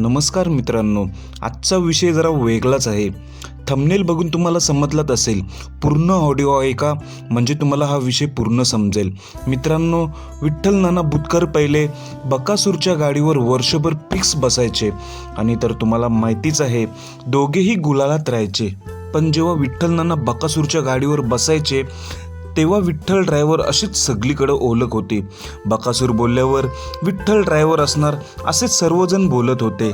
नमस्कार मित्रांनो आजचा विषय जरा वेगळाच आहे. थंबनेल बघून तुम्हाला समजलाच असेल पूर्ण ऑडिओ ऐका म्हणजे तुम्हाला हा विषय पूर्ण समजेल. मित्रांनो विठ्ठल नाना बुतकर पहिले बकासूरच्या गाडीवर वर्षभर फिक्स बसायचे. आणि तर तुम्हाला माहितीच आहे दोघेही गुलालात राहायचे. पण जेव्हा विठ्ठल नाना बकासूरच्या गाडीवर बसायचे तेव्हा विठ्ठल ड्रायव्हर अशीच सगळीकडं ओळख होती. बकासूर बोलल्यावर विठ्ठल ड्रायव्हर असणार असे सर्वजण बोलत होते.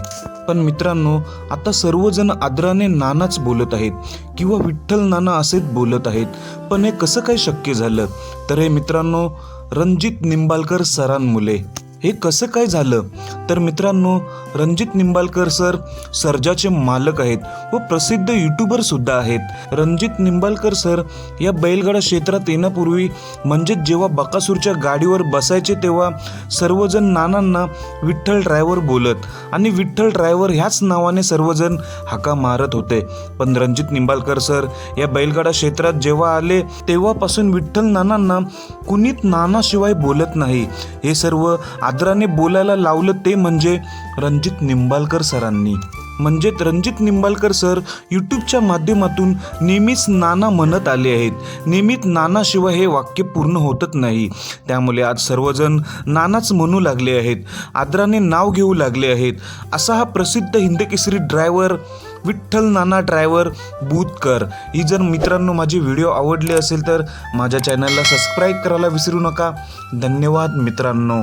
पण मित्रांनो आता सर्वजण आदराने नानाच बोलत आहेत किंवा विठ्ठल नाना असेच बोलत आहेत. पण हे कसं काय शक्य झालं? तर हे मित्रांनो रणजित निंबाळकर सरांमुळे. हे कसं काय झालं? तर मित्रांनो रणजित निंबाळकर सर सर्जाचे मालक आहेत व प्रसिद्ध युट्यूबर सुद्धा आहेत. रणजित निंबाळकर सर या बैलगाडा क्षेत्रात येण्यापूर्वी म्हणजेच जेव्हा बकासूरच्या गाडीवर बसायचे तेव्हा सर्वजण नानांना विठ्ठल ड्रायव्हर बोलत आणि विठ्ठल ड्रायव्हर ह्याच नावाने सर्वजण हाका मारत होते. पण रणजित निंबाळकर सर या बैलगाडा क्षेत्रात जेव्हा आले तेव्हापासून विठ्ठल नानांना कुणीच नानाशिवाय बोलत नाही. हे सर्व आदराने बोलायला लावलं ते म्हणजे रणजित निंबाळकर सरांनी. म्हणजेच रणजित निंबाळकर सर यूट्यूबच्या माध्यमातून नेहमीच नाना म्हणत आले आहेत. नेहमीच नानाशिवाय हे वाक्य पूर्ण होतच नाही. त्यामुळे आज सर्वजण नानाच म्हणू लागले आहेत. आदराने नाव घेऊ लागले आहेत. असा हा प्रसिद्ध हिंदकेसरी ड्रायव्हर विठ्ठल नाना ड्रायव्हर बूतकर ही जर मित्रांनो माझे व्हिडिओ आवडले असेल तर माझ्या चॅनलला सबस्क्राईब करायला विसरू नका. धन्यवाद मित्रांनो.